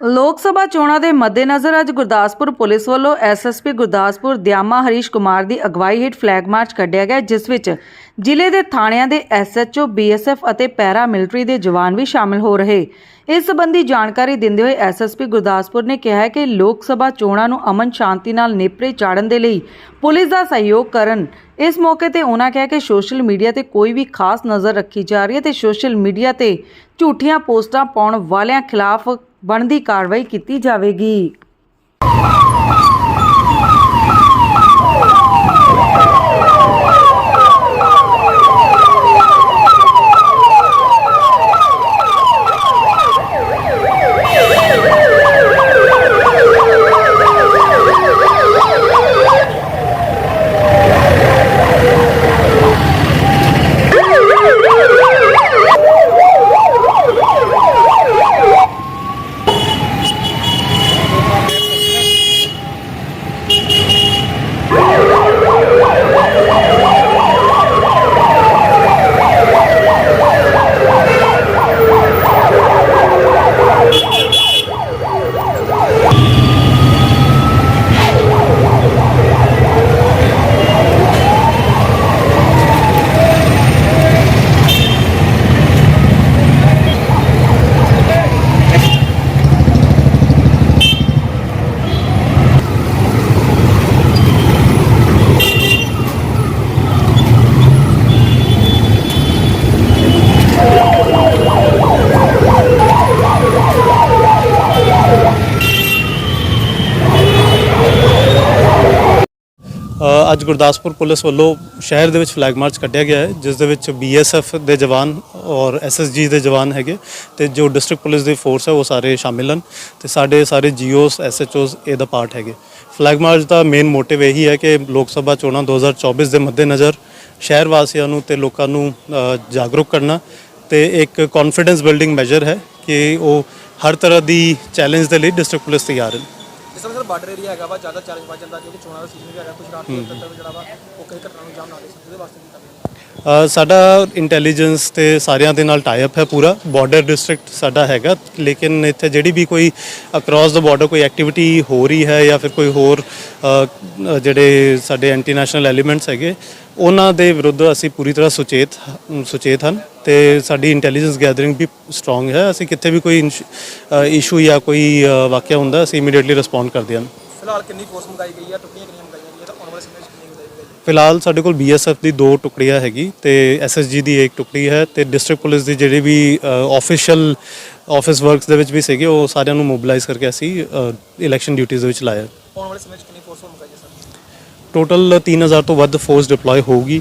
ਲੋਕ ਸਭਾ ਚੋਣਾਂ ਦੇ ਮੱਦੇਨਜ਼ਰ ਅੱਜ ਗੁਰਦਾਸਪੁਰ ਪੁਲਿਸ ਵੱਲੋਂ ਐਸਐਸਪੀ ਗੁਰਦਾਸਪੁਰ ਦਿਆਮਾ ਹਰੀਸ਼ ਕੁਮਾਰ ਦੀ ਅਗਵਾਈ ਹੇਠ ਫਲੈਗ ਮਾਰਚ ਕੱਢਿਆ ਗਿਆ, ਜਿਸ ਵਿੱਚ ਜ਼ਿਲ੍ਹੇ ਦੇ ਥਾਣਿਆਂ ਦੇ ਐਸਐਚਓ ਬੀਐਸਐਫ ਅਤੇ ਪੈਰਾ ਮਿਲਟਰੀ ਦੇ ਜਵਾਨ ਵੀ ਸ਼ਾਮਲ ਹੋ ਰਹੇ। ਇਸ ਸੰਬੰਧੀ ਜਾਣਕਾਰੀ ਦਿੰਦੇ ਹੋਏ ਐਸਐਸਪੀ ਗੁਰਦਾਸਪੁਰ ਨੇ ਕਿਹਾ ਹੈ ਕਿ ਲੋਕ ਸਭਾ ਚੋਣਾਂ ਨੂੰ ਅਮਨ ਸ਼ਾਂਤੀ ਨਾਲ ਨੇਪਰੇ ਚਾੜਨ ਦੇ ਲਈ ਪੁਲਿਸ ਦਾ ਸਹਿਯੋਗ ਕਰਨ ਇਸ ਮੌਕੇ ਤੇ ਉਹਨਾਂ ਕਿਹਾ ਕਿ ਸੋਸ਼ਲ ਮੀਡੀਆ ਤੇ ਕੋਈ ਵੀ ਖਾਸ ਨਜ਼ਰ ਰੱਖੀ ਜਾ ਰਹੀ ਹੈ ਤੇ ਸੋਸ਼ਲ ਮੀਡੀਆ ਤੇ ਝੂਠੀਆਂ ਪੋਸਟਾਂ ਪਾਉਣ ਵਾਲਿਆਂ ਖਿਲਾਫ ਬਣਦੀ ਕਾਰਵਾਈ ਕੀਤੀ ਜਾਵੇਗੀ। ਅੱਜ ਗੁਰਦਾਸਪੁਰ ਪੁਲਿਸ ਵੱਲੋਂ ਸ਼ਹਿਰ ਦੇ ਵਿੱਚ ਫਲੈਗ ਮਾਰਚ ਕੱਢਿਆ ਗਿਆ ਹੈ, ਜਿਸ ਦੇ ਵਿੱਚ ਬੀਐਸਐਫ ਦੇ ਜਵਾਨ ਔਰ ਐਸਐਸਜੀ ਦੇ ਜਵਾਨ ਹੈਗੇ ਤੇ ਜੋ ਡਿਸਟ੍ਰਿਕਟ ਪੁਲਿਸ ਦੀ ਫੋਰਸ ਹੈ ਉਹ ਸਾਰੇ ਸ਼ਾਮਿਲ ਹਨ ਤੇ ਸਾਡੇ ਸਾਰੇ ਜੀਓਸ ਐਸਐਚਓਸ ਇਹਦਾ ਪਾਰਟ ਹੈਗੇ। ਫਲੈਗ ਮਾਰਚ ਦਾ ਮੇਨ ਮੋਟਿਵ ਇਹੀ ਹੈ ਕਿ ਲੋਕ ਸਭਾ ਚੋਣਾਂ 2024 ਦੇ ਮੱਦੇਨਜ਼ਰ ਸ਼ਹਿਰ ਵਾਸੀਆਂ ਨੂੰ ਤੇ ਲੋਕਾਂ ਨੂੰ ਜਾਗਰੂਕ ਕਰਨਾ ਤੇ ਇੱਕ ਕੌਨਫੀਡੈਂਸ ਬਿਲਡਿੰਗ ਮੈਜਰ ਹੈ ਕਿ ਉਹ ਹਰ ਤਰ੍ਹਾਂ ਦੀ ਚੈਲੰਜ ਦੇ ਲਈ ਡਿਸਟ੍ਰਿਕਟ ਪੁਲਿਸ ਤਿਆਰ ਹੈ। ਜਿਸ ਤਰ੍ਹਾਂ ਸਰ ਬਾਰਡਰ ਏਰੀਆ ਹੈਗਾ ਵਾ ਜ਼ਿਆਦਾ ਚੈਲੰਜ ਵੱਜ ਜਾਂਦਾ ਕਿਉਂਕਿ ਚੋਣਾਂ ਦਾ ਸੀਜ਼ਨ ਵੀ ਹੈਗਾ ਕੁਝ ਰਾਤ ਨੂੰ ਤੱਕ ਜਿਹੜਾ ਵਾ ਉਹ ਕਈ ਘਟਨਾ ਨੂੰ ਜਾਮ ਨਾ ਦੇ ਸਕਦੇ ਉਹਦੇ ਵਾਸਤੇ ਕੀ ਕਰਦੇ ਸਾਡਾ ਇੰਟੈਲੀਜੈਂਸ ਤੇ ਸਾਰਿਆਂ ਦੇ ਨਾਲ ਟਾਈ ਅਪ ਹੈ ਪੂਰਾ। ਬਾਰਡਰ ਡਿਸਟ੍ਰਿਕਟ ਸਾਡਾ ਹੈਗਾ ਲੇਕਿਨ ਇੱਥੇ ਜਿਹੜੀ ਵੀ ਕੋਈ ਅਕ੍ਰੋਸ ਦਾ ਬਾਰਡਰ ਕੋਈ ਐਕਟੀਵਿਟੀ ਹੋ ਰਹੀ ਹੈ ਜਾਂ ਫਿਰ ਕੋਈ ਹੋਰ ਜਿਹੜੇ ਸਾਡੇ ਐਂਟੀ ਨੈਸ਼ਨਲ ਐਲੀਮੈਂਟਸ ਹੈਗੇ ਉਹਨਾਂ ਦੇ ਵਿਰੁੱਧ ਅਸੀਂ ਪੂਰੀ ਤਰ੍ਹਾਂ ਸੁਚੇਤ ਸੁਚੇਤ ਹਨ ਤੇ ਸਾਡੀ ਇੰਟੈਲੀਜੈਂਸ ਗੈਦਰਿੰਗ ਵੀ ਸਟਰੋਂਗ ਹੈ। ਅਸੀਂ ਕਿੱਥੇ ਵੀ ਕੋਈ ਇਸ਼ੂ ਜਾਂ ਕੋਈ ਵਾਕਿਆ ਹੁੰਦਾ ਅਸੀਂ ਇਮੀਡੀਏਟਲੀ ਰਿਸਪੌਂਡ ਕਰਦੇ ਹਾਂ ਫਿਲਹਾਲ ਕਿੰਨੀ ਫੋਰਸ ਮੰਗਾਈ ਗਈ ਹੈ? ਟੁੱਟੀਆਂ ਕਿੰਨੀਆਂ ਮੰਗਾਈਆਂ ਗਈਆਂ? ਤਾਂ ਆਉਣ ਵਾਲੇ ਸਮੇਂ ਵਿੱਚ ਕਿੰਨੀ ਮੰਗਾਈ ਗਈ ਫਿਲਹਾਲ ਸਾਡੇ ਕੋਲ ਬੀਐਸਐਫ ਦੀ ਦੋ ਟੁਕੜੀਆਂ ਹੈਗੀ ਤੇ ਐਸਐਸਜੀ ਦੀ ਇੱਕ ਟੁਕੜੀ ਹੈ ਤੇ ਡਿਸਟ੍ਰਿਕਟ ਪੁਲਿਸ ਦੀ ਜਿਹੜੀ ਵੀ ਆਫੀਸ਼ੀਅਲ ਆਫਿਸ ਵਰਕਸ ਦੇ ਵਿੱਚ ਵੀ ਸੀਗੇ ਉਹ ਸਾਰਿਆਂ ਨੂੰ ਮੋਬਿਲਾਈਜ਼ ਕਰਕੇ ਅਸੀਂ ਇਲੈਕਸ਼ਨ ਡਿਊਟੀਆਂ ਦੇ ਵਿੱਚ ਲਾਇਆ। ਆਉਣ ਵਾਲੇ ਸਮੇਂ ਵਿੱਚ ਕਿੰਨੀ ਫੋਰਸ ਮੰਗਾਈ ਹੈ ਸਰ? ਟੋਟਲ 3000 ਤੋਂ ਵੱਧ ਫੋਰਸ ਡਿਪਲੋਏ ਹੋਊਗੀ।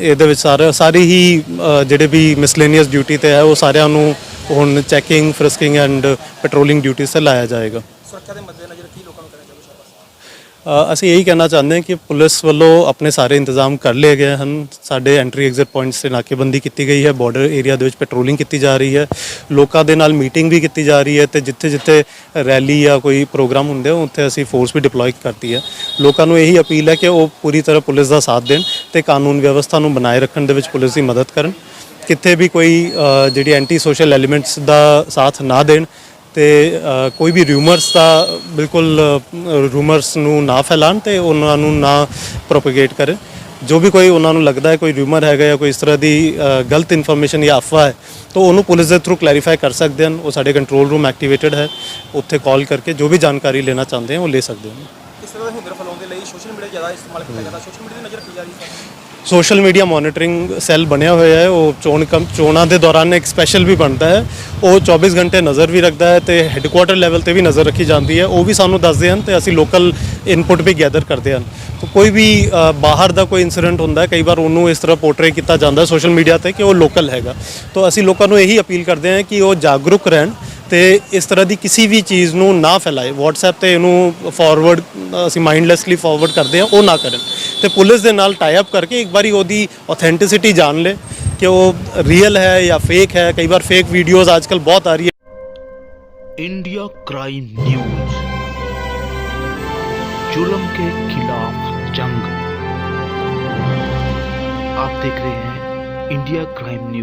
ਇਹਦੇ ਵਿੱਚ ਸਾਰੇ ਸਾਰੇ ਹੀ ਜਿਹੜੇ ਵੀ ਮਿਸਲੇਨੀਅਸ ਡਿਊਟੀ ਤੇ ਹੈ, ਉਹ ਸਾਰਿਆਂ ਨੂੰ ਹੁਣ checking frisking and patrolling duties ਤੇ ਲਾਇਆ ਜਾਏਗਾ। ਸੁਰੱਖਿਆ ਦੇ ਮੱਦੇਨਜ਼ਰ ਕੀ ਲੋਕਾਂ ਨੂੰ ਕਰਨਾ ਚਾਹੀਦਾ ਸਰ ਬਸ ਅ, ਅਸੀਂ ਇਹੀ ਕਹਿਣਾ ਚਾਹੁੰਦੇ ਹਾਂ ਕਿ ਪੁਲਿਸ ਵੱਲੋਂ ਆਪਣੇ ਸਾਰੇ ਇੰਤਜ਼ਾਮ ਕਰ ਲਏ ਗਏ ਹਨ। ਸਾਡੇ ਐਂਟਰੀ ਐਗਜ਼ਿਟ ਪੁਆਇੰਟਸ ਤੇ ਨਾਕੇਬੰਦੀ ਕੀਤੀ ਗਈ ਹੈ ਬਾਰਡਰ ਏਰੀਆ ਦੇ ਵਿੱਚ ਪੈਟਰੋਲਿੰਗ ਕੀਤੀ ਜਾ ਰਹੀ ਹੈ। ਲੋਕਾਂ ਦੇ ਨਾਲ ਮੀਟਿੰਗ ਵੀ ਕੀਤੀ ਜਾ ਰਹੀ ਹੈ ਤੇ ਜਿੱਥੇ ਜਿੱਥੇ ਰੈਲੀ ਜਾਂ ਕੋਈ ਪ੍ਰੋਗਰਾਮ ਹੁੰਦੇ ਹੋ ਉੱਥੇ ਅਸੀਂ ਫੋਰਸ ਵੀ ਡਿਪਲੋਏ ਕਰਤੀ ਹੈ। ਲੋਕਾਂ ਨੂੰ ਇਹੀ ਅਪੀਲ ਹੈ ਕਿ ਉਹ ਪੂਰੀ ਤਰ੍ਹਾਂ ਪੁਲਿਸ ਦਾ ਸਾਥ ਦੇਣ ਤੇ ਕਾਨੂੰਨ ਵਿਵਸਥਾ ਨੂੰ ਬਣਾਏ ਰੱਖਣ ਦੇ ਵਿੱਚ ਪੁਲਿਸ ਦੀ ਮਦਦ ਕਰਨ। ਕਿਤੇ ਵੀ ਕੋਈ ਜਿਹੜੀ ਐਂਟੀ ਸੋਸ਼ਲ ਐਲੀਮੈਂਟਸ ਦਾ ਸਾਥ ਨਾ ਦੇਣ ਤੇ ਕੋਈ ਵੀ ਰਿਊਮਰਸ ਦਾ ਬਿਲਕੁਲ ਰੂਮਰਸ ਨੂੰ ਨਾ ਫੈਲਾਣ ਤੇ ਉਹਨਾਂ ਨੂੰ ਨਾ ਪ੍ਰੋਪਗੇਟ ਕਰਨ। ਜੋ ਵੀ ਕੋਈ ਉਹਨਾਂ ਨੂੰ ਲੱਗਦਾ ਹੈ, ਕੋਈ ਰਿਊਮਰ ਹੈਗਾ ਜਾਂ ਕੋਈ ਇਸ ਤਰ੍ਹਾਂ ਦੀ ਗਲਤ ਇਨਫੋਰਮੇਸ਼ਨ ਜਾਂ ਅਫਵਾਹ ਹੈ, ਤਾਂ ਉਹਨੂੰ ਪੁਲਿਸ ਦੇ ਥਰੂ ਕਲੈਰੀਫਾਈ ਕਰ ਸਕਦੇ ਹਨ। ਉਹ ਸਾਡੇ ਕੰਟਰੋਲ ਰੂਮ ਐਕਟੀਵੇਟਡ ਹੈ। ਉੱਥੇ ਕਾਲ ਕਰਕੇ ਜੋ ਵੀ ਜਾਣਕਾਰੀ ਲੈਣਾ ਚਾਹੁੰਦੇ ਹਨ ਉਹ ਲੈ ਸਕਦੇ ਹਨ। ਇਸ ਤਰ੍ਹਾਂ ਦੇ ਹੁੰਦਰ ਫਲਾਉਣ ਦੇ ਲਈ ਸੋਸ਼ਲ ਮੀਡੀਆ ਜ਼ਿਆਦਾ ਇਸਤੇਮਾਲ ਕੀਤਾ ਜਾਂਦਾ। ਸੋਸ਼ਲ ਮੀਡੀਆ ਦੀ ਨਜ਼ਰ ਰੱਖੀ ਜਾ ਰਹੀ ਹੈ। ਸੋਸ਼ਲ ਮੀਡੀਆ ਮੋਨੀਟਰਿੰਗ ਸੈੱਲ ਬਣਿਆ ਹੋਇਆ ਹੈ। ਉਹ ਚੋਣ ਕਮ ਚੋਣਾਂ ਦੇ ਦੌਰਾਨ ਇੱਕ ਸਪੈਸ਼ਲ ਵੀ ਬਣਦਾ ਹੈ। ਉਹ 24 ਘੰਟੇ ਨਜ਼ਰ ਵੀ ਰੱਖਦਾ ਹੈ ਤੇ ਹੈੱਡਕੁਆਟਰ ਲੈਵਲ ਤੇ ਵੀ ਨਜ਼ਰ ਰੱਖੀ ਜਾਂਦੀ ਹੈ। ਉਹ ਵੀ ਸਾਨੂੰ ਦੱਸਦੇ ਹਨ ਤੇ ਅਸੀਂ ਲੋਕਲ ਇਨਪੁਟ ਵੀ ਗੈਦਰ ਕਰਦੇ ਹਨ। ਕੋਈ ਵੀ ਬਾਹਰ ਦਾ ਕੋਈ ਇਨਸੀਡੈਂਟ ਹੁੰਦਾ ਹੈ, ਕਈ ਵਾਰ ਉਹਨੂੰ ਇਸ ਤਰ੍ਹਾਂ ਪੋਰਟਰੇ ਕੀਤਾ ਜਾਂਦਾ ਹੈ ਸੋਸ਼ਲ ਮੀਡੀਆ ਤੇ ਕਿ ਉਹ ਲੋਕਲ ਹੈਗਾ। ਤਾਂ ਅਸੀਂ ਲੋਕਾਂ ਨੂੰ ਇਹੀ ਅਪੀਲ ਕਰਦੇ ਹਾਂ ਕਿ ਉਹ ਜਾਗਰੂਕ ਰਹਿਣ ਤੇ ਇਸ ਤਰ੍ਹਾਂ ਦੀ ਕਿਸੇ ਵੀ ਚੀਜ਼ ਨੂੰ ਨਾ ਫੈਲਾਏ। WhatsApp ਤੇ ਇਹਨੂੰ ਫਾਰਵਰਡ ਅਸੀਂ ਮਾਈਂਡਲੈਸਲੀ ਫਾਰਵਰਡ ਕਰਦੇ ਹਾਂ, ਉਹ ਨਾ ਕਰਨ। ਤੇ ਪੁਲਿਸ ਦੇ ਨਾਲ ਟਾਈ ਅਪ ਕਰਕੇ ਇੱਕ ਵਾਰੀ ਉਹਦੀ ਆਥੈਂਟਿਸਿਟੀ ਜਾਣ ਲੈ ਕਿ ਉਹ ਰੀਅਲ ਹੈ ਜਾਂ ਫੇਕ ਹੈ ਕਈ ਵਾਰ ਫੇਕ ਵੀਡੀਓਜ਼ ਅੱਜਕੱਲ ਬਹੁਤ ਆ ਰਹੀ ਹੈ इंडिया क्राइम न्यूज जुल्म के खिलाफ जंग आप देख रहे हैं इंडिया क्राइम न्यूज